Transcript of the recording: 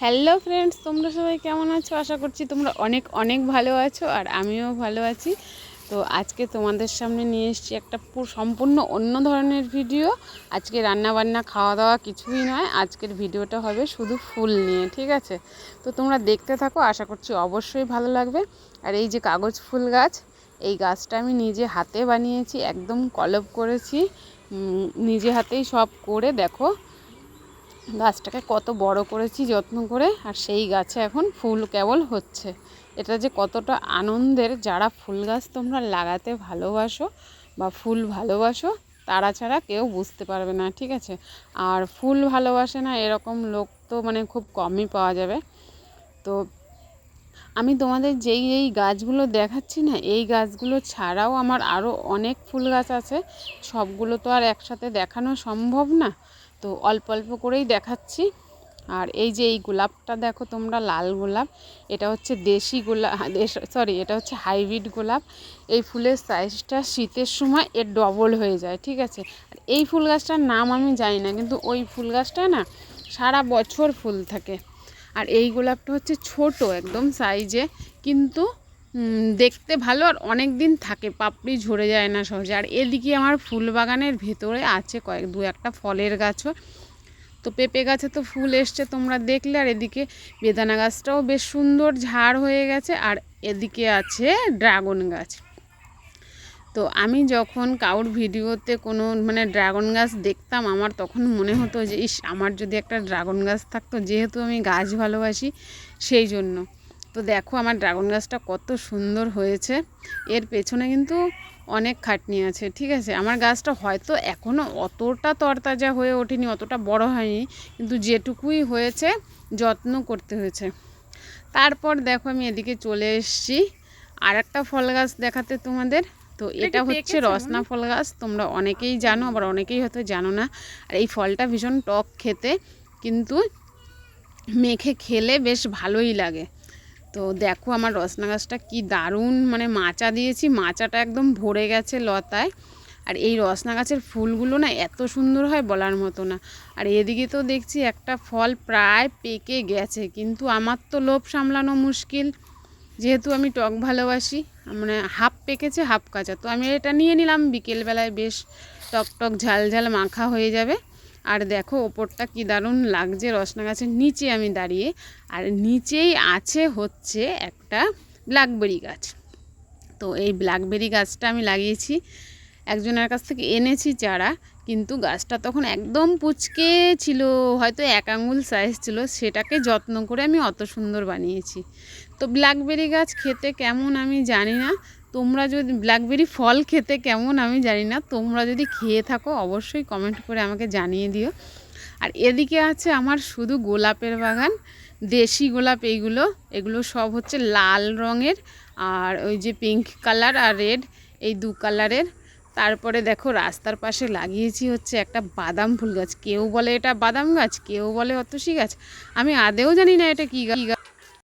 Hello friends তোমরা সবাই কেমন আছো? আশা করছি তোমরা অনেক অনেক ভালো আছো আর আমিও ভালো আছি। তো আজকে তোমাদের সামনে নিয়ে এসেছি একটা পুরো সম্পূর্ণ অন্য ধরনের ভিডিও আজকে রান্না বান্না খাওয়া দাওয়া কিছুই নয়। আজকের ভিডিওটা হবে শুধু ফুল নিয়ে, ঠিক আছে? তো তোমরা দেখতে থাকো, আশা করছি অবশ্যই ভালো লাগবে। আর এই যে কাগজ ফুল গাছ, এই গাছটা আমি নিজে হাতে বানিয়েছি, একদম কলপ করেছি। নিজে হাতেই সব করে দেখো। গাছটাকে কত বড় করেছি, যত্ন করে, আর সেই গাছে এখন ফুল কেবল হচ্ছে। এটা যে কতটা আনন্দের, যারা ফুল গাছ তোমরা লাগাতে ভালোবাসো বা ফুল ভালোবাসো, তারা ছাড়া কেউ বুঝতে পারবে না, ঠিক আছে? আর ফুল ভালোবাসে না, এরকম লোক তো মানে খুব কমই পাওয়া যাবে। তো আমি তোমাদের যেই এই গাছগুলো দেখাচ্ছি না, এই গাছগুলো ছাড়াও আমার আরও অনেক ফুল গাছ আছে। সবগুলো তো আর একসাথে দেখানো সম্ভব না। তো অল্প অল্প করেই দেখাচ্ছি। আর এই যে এই গোলাপটা দেখো তোমরা, লাল গোলাপ। এটা হচ্ছে দেশি গোলাপ সরি এটা হচ্ছে হাইব্রিড গোলাপ। এই ফুলের সাইজটা শীতের সময় এর ডবল হয়ে যায়, ঠিক আছে? আর এই ফুল গাছটার নাম আমি জানি না, কিন্তু ওই ফুল গাছটা না সারা বছর ফুল থাকে। আর এই গোলাপটা হচ্ছে ছোট, একদম সাইজে কিন্তু দেখতে ভালো আর অনেক দিন থাকে, পাপড়ি ঝরে যায় না সহজে। আর এদিকে আমার ফুল বাগানের ভেতরে আছে কয়েক, দু একটা ফলের গাছও। তো পেঁপে গাছে তো ফুল এসছে, তোমরা দেখলে। আর এদিকে বেদানা গাছটাও বেশ সুন্দর ঝাড় হয়ে গেছে। আর এদিকে আছে ড্রাগন গাছ। তো আমি যখন কাউর ভিডিওতে কোনো মানে ড্রাগন গাছ দেখতাম, আমার তখন মনে হতো যে, ইস, আমার যদি একটা ড্রাগন গাছ থাকতো, যেহেতু আমি গাছ ভালোবাসি, সেই জন্য। তো দেখো আমার ড্রাগন গাছটা কত সুন্দর হয়েছে। এর পেছনে কিন্তু অনেক খাটনি আছে ঠিক আছে? আমার গাছটা হয়তো এখনও অতটা তরতাজা হয়ে ওঠেনি অতটা বড় হয়নি কিন্তু যেটুকুই হয়েছে যত্ন করতে হয়েছে। তারপর দেখো আমি এদিকে চলে এসেছি। আর একটা ফল গাছ দেখাতে তোমাদের। তো এটা হচ্ছে রসনা ফল গাছ তোমরা অনেকেই জানো আবার অনেকেই হয়তো জানো না। আর এই ফলটা ভীষণ টক খেতে কিন্তু মেখে খেলে বেশ ভালোই লাগে। তো দেখো আমার রসনা গাছটা কি দারুণ মানে মাচা দিয়েছি, মাচাটা একদম ভরে গেছে লতায়। আর এই রসনা গাছের ফুলগুলো না এত সুন্দর হয় বলার মতো না। আর এদিকে তো দেখছি একটা ফল প্রায় পেকে গেছে, কিন্তু আমার তো লোভ সামলানো মুশকিল। যেহেতু আমি টক ভালোবাসি মানে হাফ পেকেছে, হাফ কাঁচা। তো আমি এটা নিয়ে নিলাম, বিকেলবেলায় বেশ টক টক ঝাল ঝাল মাখা হয়ে যাবে। আর দেখো, ওপরটা কি দারুণ লাগছে রসনা গাছের নিচে আমি দাঁড়িয়ে। আর নিচেই আছে হচ্ছে একটা ব্ল্যাকবেরি গাছ। তো এই ব্ল্যাকবেরি গাছটা আমি লাগিয়েছি। একজনের কাছ থেকে এনেছি চারা, কিন্তু গাছটা তখন একদম পুচকে ছিল, হয়তো এক আঙুল সাইজ ছিল, সেটাকে যত্ন করে আমি অত সুন্দর বানিয়েছি। তো ব্ল্যাকবেরি গাছ খেতে কেমন আমি জানি না তোমরা যদি ব্ল্যাকবেরি ফল খেতে কেমন আমি জানি না, তোমরা যদি খেয়ে থাকো অবশ্যই কমেন্ট করে আমাকে জানিয়ে দিও। আর এদিকে আছে আমার শুধু গোলাপের বাগান, দেশি গোলাপ এইগুলো, এগুলো সব হচ্ছে লাল রঙের, আর ওই যে পিঙ্ক কালার আর রেড এই দু কালারের তারপরে দেখো রাস্তার পাশে লাগিয়েছি হচ্ছে একটা বাদাম ফুল গাছ। কেউ বলে এটা বাদাম গাছ, কেউ বলে অতসী গাছ। আমি আদেও জানি না এটা কী গাছ।